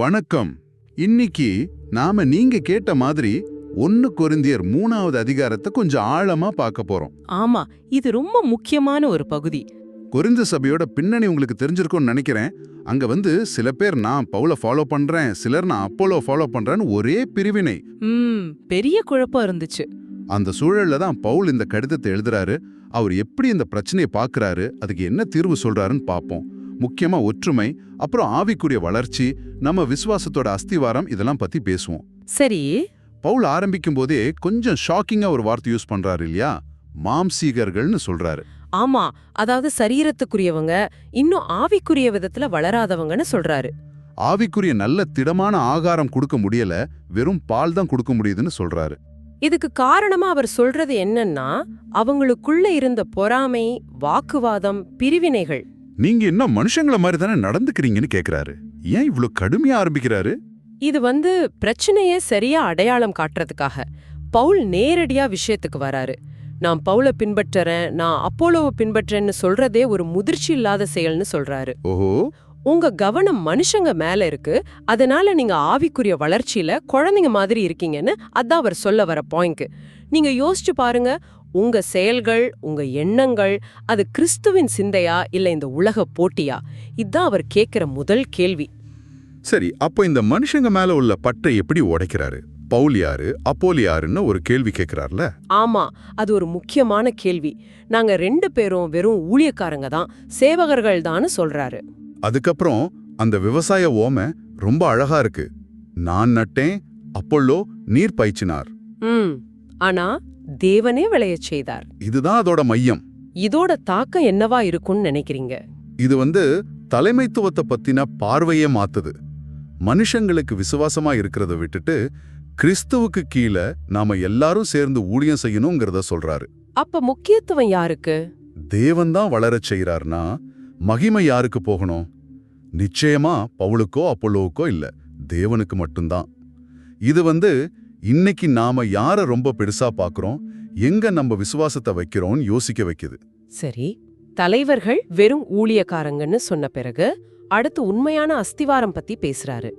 வணக்கம். இன்னைக்கு நாம நீங்க கேட்ட மாதிரி ஒன்னு கொரிந்தியர் மூணாவது அதிகாரத்தை கொஞ்சம் ஆழமா பார்க்க போறோம். ஆமா இது ரொம்ப முக்கியமான ஒரு பகுதி. கொரிந்த சபையோட பின்னணி உங்களுக்கு தெரிஞ்சிருக்கும்னு நினைக்கிறேன். அங்க வந்து சில பேர் நான் பவுல ஃபாலோ பண்றேன் சிலர் நான் அப்போலோ ஃபாலோ பண்றேன்னு ஒரே பிரிவினை. ம் பெரிய குழப்பம் இருந்துச்சு. அந்த சூழல்ல தான் பவுல் இந்த கடிதத்தை எழுதுறாரு. அவர் எப்படி இந்த பிரச்சனையை பார்க்கறாரு அதுக்கு என்ன தீர்வு சொல்றாருன்னு பார்ப்போம். முக்கியமா ஒற்றுமை அப்புறம் ஆவிக்குரிய வளர்ச்சி நம்ம விசுவாசத்தோட அஸ்திவாரம் இதெல்லாம் பத்தி பேசுவோம். சரி. பவுல் ஆரம்பிக்கும் போதே கொஞ்சம் ஷாக்கிங்கா ஒரு வார்த்தை யூஸ் பண்றாரு இல்லையா? மாம்சீகர்கள்னு சொல்றாரு. ஆமா அதாவது சரீரத்துக்குரியவங்க இன்னும் ஆவிக்குரிய விதத்துல வளராதவங்கன்னு சொல்றாரு. ஆவிக்குரிய நல்ல திடமான ஆகாரம் கொடுக்க முடியல வெறும் பால் தான் கொடுக்க முடியுதுன்னு சொல்றாரு. இதுக்கு காரணமா அவர் சொல்றது என்னன்னா அவங்களுக்குள்ள இருந்த பொறாமை வாக்குவாதம் பிரிவினைகள் நீங்க என்ன மனுஷங்கள மாதிரி தானே நடந்துக்கிறீங்கன்னு கேக்குறாரு. ஏன் இவ்ளோ கடுமையா ஆரம்பிக்கிறாரு? இது வந்து பிரச்சனைய சரியா அடையாளம் காட்டுறதுக்காக. பவுல் நேரடியா விஷயத்துக்கு வராரு. நான் பவுல பின்பற்றறேன் நான் அப்போலோவை பின்பற்றேன்னு சொல்றதே ஒரு முதிர்ச்சி இல்லாத செயல்னு சொல்றாரு. ஓஹோ. உங்க கவனம் மனுஷங்க மேல இருக்கு. அதனால நீங்க ஆவிக்குரிய வளர்ச்சியில குழந்தைங்க மாதிரி இருக்கீங்கன்னு அதான் அவர் சொல்ல வர பாயிண்ட் நீங்க யோசிச்சு பாருங்க உங்க செயல்கள் உங்க எண்ணங்கள் அது கிறிஸ்துவின் சிந்தையா இல்ல இந்த உலக போட்டியா? இதான் அவர் கேக்குற முதல் கேள்வி. சரி அப்போ இந்த மனுஷங்க மேல உள்ள பட்டை எப்படி உடைக்கிறாரு? பவுல் யாரு? அப்போல் யாருன்னு ஒரு கேள்வி கேக்குறாருல? ஆமா அது ஒரு முக்கியமான கேள்வி. நாங்க ரெண்டு பேரும் வெறும் ஊழியக்காரங்க தான் சேவகர்கள் தான்னு சொல்றாரு. அதுக்கப்புறம் அந்த விவசாய ஓமை ரொம்ப அழகா இருக்கு. நான் நட்டேன் அப்பொல்லோ நீர் பாய்ச்சினார். ஆனா தேவனே விளையச் செய்தார். இதுதான் அதோட மையம். இதோட தாக்கம் என்னவா இருக்கும்னு நினைக்கிறீங்க? இது வந்து தலைமைத்துவத்தை பத்தின பார்வையே மாத்துது. மனுஷங்களுக்கு விசுவாசமா இருக்கிறத விட்டுட்டு கிறிஸ்துவுக்கு கீழே நாம எல்லாரும் சேர்ந்து ஊழியம் செய்யணுங்கிறத சொல்றாரு. அப்ப முக்கியத்துவம் யாருக்கு? தேவன் தான் வளரச் செய்யறார்னா மகிமை யாருக்கு போகணும்? நிச்சயமா பவுலுக்கோ அப்பொல்லோவுக்கோ இல்ல தேவனுக்கு மட்டும்தான். இது வந்து இன்னைக்கு நாம யார ரொம்ப பெருசா பார்க்கறோம் எங்க நம்ம விசுவாசத்தை வைக்கிறோம்னு யோசிக்க வைக்குது. சரி தலைவர்கள் வெறும் ஊழியக்காரங்கன்னு சொன்ன பிறகு அடுத்து உண்மையான அஸ்திவாரம் பத்தி பேசுறாரு.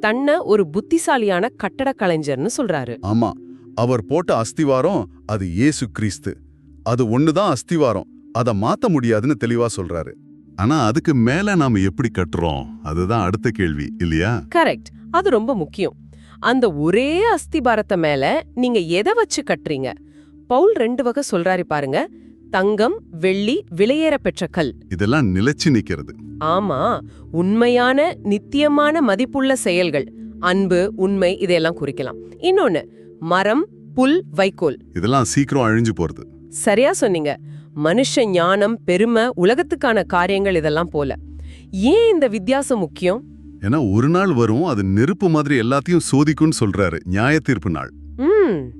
தன்னை ஒரு புத்திசாலியான கட்டடக் கலைஞர்னு சொல்றாரு. ஆமா அவர் போட்ட அஸ்திவாரம் அது இயேசு கிறிஸ்து. அது ஒண்ணுதான் அஸ்திவாரம். அத மாத்த முடியாதுன்னு தெளிவா சொல்றாரு. ஆனா அதுக்கு மேல நாம எப்படி கட்டுறோம்? அதுதான் அடுத்த கேள்வி இல்லையா? கரெக்ட். அது ரொம்ப முக்கியம். அந்த ஒரே அஸ்திபாரத்தை மேல நீங்க எதை வச்சு கட்டுறீங்க? பவுல் ரெண்டு வகை சொல்றாரு பாருங்க. தங்கம் வெள்ளி விலையேற பெற்ற கல். இதெல்லாம் நிலைச்சு நிக்கிறது. ஆமா உண்மையான நித்தியமான மதிப்புள்ள செயல்கள். அன்பு உண்மை இதையெல்லாம் குறிக்கலாம். இன்னொன்னு மரம் புல் வைக்கோல். இதெல்லாம் சீக்கிரம் அழிஞ்சு போறது. சரியா சொன்னீங்க. மனுஷ ஞானம் பெருமை உலகத்துக்கான காரியங்கள் இதெல்லாம் போல. ஏன் இந்த வித்தியாசம் முக்கியம்? ஏன்னா ஒரு நாள் வரும் அது நெருப்பு மாதிரி எல்லாத்தையும் சோதிக்கும்னு சொல்றாரு. நியாய தீர்ப்பு நாள்.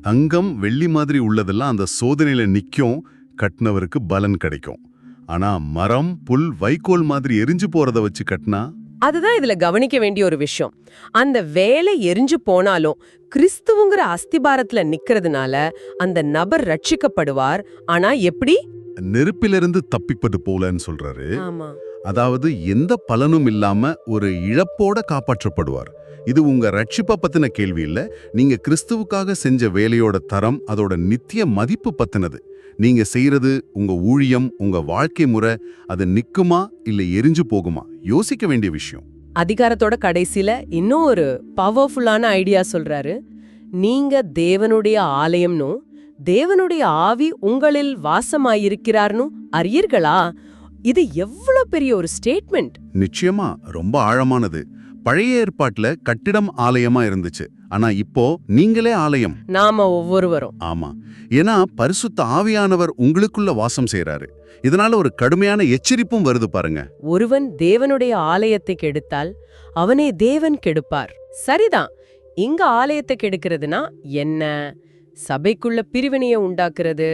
தங்கம் வெள்ளி மாதிரி உள்ளதெல்லாம் அந்த சோதனையில நிக்கும் கட்டினவருக்கு பலன் கிடைக்கும். ஆனா மரம் புல் வைக்கோல் மாதிரி எரிஞ்சு போறத வச்சு கட்டினா? அதுதான் இதுல கவனிக்க வேண்டிய ஒரு விஷயம். அந்த வேலை எரிஞ்சு போனாலும் கிறிஸ்துவுங்கிற அஸ்திபாரத்துல நிக்கிறதுனால அந்த நபர் ரட்சிக்கப்படுவார். ஆனா எப்படி? நெருப்பிலிருந்து தப்பிப்பது போலன்னு சொல்றாரு. ஆமா. அதாவது எந்த பலனும் இல்லாம ஒரு இழப்போட காப்பாற்றப்படுவார். இது உங்க ரட்சிப்ப பத்தின கேள்வி இல்ல. நீங்க கிறிஸ்துவுக்காக செஞ்ச வேலையோட தரம் அதோட நித்திய மதிப்பு பத்தினது. நீங்க செய்யறது உங்க ஊழியம் உங்க வாழ்க்கை முறை அது நிக்குமா இல்ல எரிஞ்சு போகுமா? யோசிக்க வேண்டிய விஷயம். அதிகாரத்தோட கடைசில இன்னும் ஒரு பவர்ஃபுல்லான ஐடியா சொல்றாரு. நீங்க தேவனுடைய ஆலயம்னும் தேவனுடைய ஆவி உங்களில் வாசமாயிருக்கிறார்னு அறியீர்களா? இது எவ்வளவு பெரிய ஒரு ஸ்டேட்மெண்ட் நிச்சயமா ரொம்ப ஆழமானது. பழைய ஏற்பாட்டுல கட்டிடம் ஆலயமா இருந்துச்சு. ஆனா இப்போ நீங்களே ஆலயம். நாம ஒவ்வொருவரும். ஆமா. ஏன்னா பரிசுத்த ஆவியானவர் உங்களுக்குள்ள வாசம் செய்றாரு. இதனால ஒரு கடுமையான எச்சரிப்பும் வருது பாருங்க. ஒருவன் தேவனுடைய ஆலயத்தை கெடுத்தால் அவனே தேவன் கெடுப்பார். சரிதான். இங்க ஆலயத்தை கெடுக்கிறதுனா என்ன? சபைக்குள்ள பிரிவினைய உண்டாக்குறது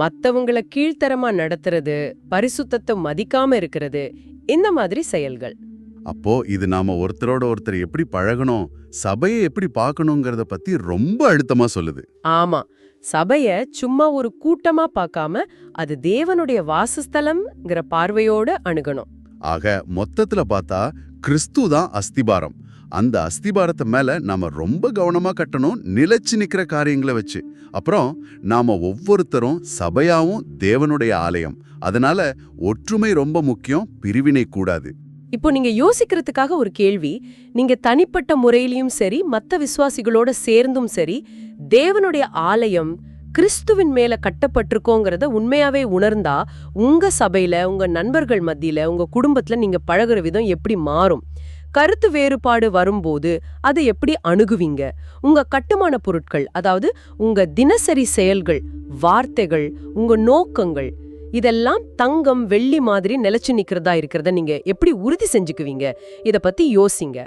மத்தவங்கள கீழ்த்தரமா நடத்துறது பரிசுத்தத்தை மதிக்காம இருக்கிறது இந்த மாதிரி செயல்கள். அப்போ இது நாம ஒருத்தரோட ஒருத்தர் எப்படி பழகணும் சபையை எப்படி பார்க்கணுங்கிறத பத்தி ரொம்ப அழுத்தமா சொல்லுது. ஆமா சபைய சும்மா ஒரு கூட்டமா பார்க்காம அது தேவனுடைய வாசஸ்தலம்ங்கிற பார்வையோட அணுகணும். ஆக மொத்தத்துல பார்த்தா கிறிஸ்து தான் அஸ்திபாரம். அந்த அஸ்திபாரத்தை மேல நாம ரொம்ப கவனமா கட்டணும் நிலைச்சு நிக்கிற காரியங்களை வச்சு. அப்புறம் நாம ஒவ்வொருத்தரும் சபையாவும் தேவனுடைய ஆலயம். அதனால ஒற்றுமை ரொம்ப முக்கியம் பிரிவினை கூடாது. இப்போ நீங்க யோசிக்கிறதுக்காக ஒரு கேள்வி. நீங்க தனிப்பட்ட முறையிலையும் சரி மற்ற விசுவாசிகளோட சேர்ந்தும் சரி தேவனுடைய ஆலயம் கிறிஸ்துவின் மேல கட்டப்பட்டிருக்கோங்கிறத உண்மையாவே உணர்ந்தா உங்க சபையில உங்க நண்பர்கள் மத்தியில உங்க குடும்பத்துல நீங்க பழகுற விதம் எப்படி மாறும்? கருத்து வேறுபாடு வரும்போது அதை எப்படி அணுகுவீங்க? உங்க கட்டுமான பொருட்கள் அதாவது உங்க தினசரி செயல்கள் வார்த்தைகள் உங்க நோக்கங்கள் இதெல்லாம் தங்கம் வெள்ளி மாதிரி நிலைச்சு நிக்கிறதா இருக்கிறத நீங்க எப்படி உறுதி செஞ்சுக்குவீங்க? இத பத்தி யோசிங்க.